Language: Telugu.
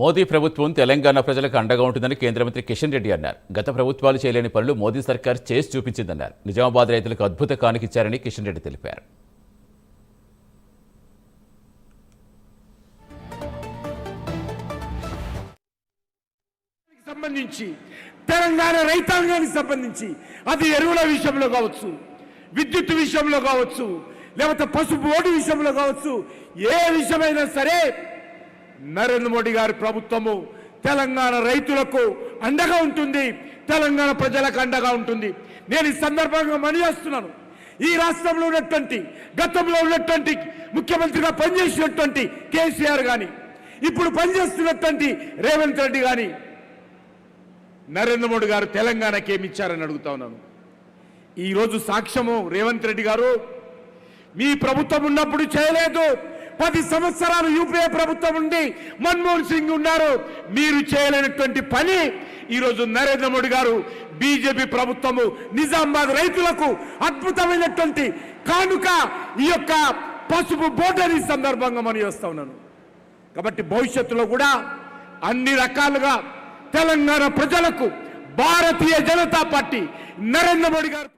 మోదీ ప్రభుత్వం తెలంగాణ ప్రజలకు అండగా ఉంటుందని కేంద్ర మంత్రి కిషన్ రెడ్డి అన్నారు. గత ప్రభుత్వాలు చేయలేని పనులు మోదీ సర్కార్ చేసి చూపించిందన్నారు. నిజామాబాద్ రైతులకు అద్భుత కానికిచ్చారని కిషన్ రెడ్డి తెలిపారు. సంబంధించి తెలంగాణ రైతాంగానికి సంబంధించి అది ఎరువుల విషయంలో కావచ్చు విద్యుత్ విషయంలో కావచ్చు లేకపోతే పసుపు ఓటు విషయంలో కావచ్చు ఏ విషయమైనా సరే నరేంద్ర మోడీ గారి ప్రభుత్వము తెలంగాణ రైతులకు అండగా ఉంటుంది. తెలంగాణ ప్రజలకు అండగా ఉంటుంది. నేను ఈ సందర్భంగా మనిచేస్తున్నాను ఈ రాష్ట్రంలో ఉన్నటువంటి గతంలో ఉన్నటువంటి ముఖ్యమంత్రిగా పనిచేసినటువంటి కేసీఆర్ కానీ ఇప్పుడు పనిచేస్తున్నటువంటి రేవంత్ రెడ్డి కానీ నరేంద్ర మోడీ గారు తెలంగాణకి ఏమి ఇచ్చారని అడుగుతా ఉన్నాను. ఈరోజు సాక్ష్యము రేవంత్ రెడ్డి గారు మీ ప్రభుత్వం ఉన్నప్పుడు చేయలేదు. పది సంవత్సరాలు యూపీఏ ప్రభుత్వం ఉండి మన్మోహన్ సింగ్ ఉన్నారు. మీరు చేయలేనటువంటి పని ఈరోజు నరేంద్ర మోడీ గారు బీజేపీ ప్రభుత్వము నిజామాబాద్ రైతులకు అద్భుతమైనటువంటి కానుక ఈ యొక్క పసుపు బోటని సందర్భంగా మనం చేస్తా ఉన్నాను. కాబట్టి భవిష్యత్తులో కూడా అన్ని రకాలుగా తెలంగాణ ప్రజలకు భారతీయ జనతా పార్టీ నరేంద్ర మోడీ గారు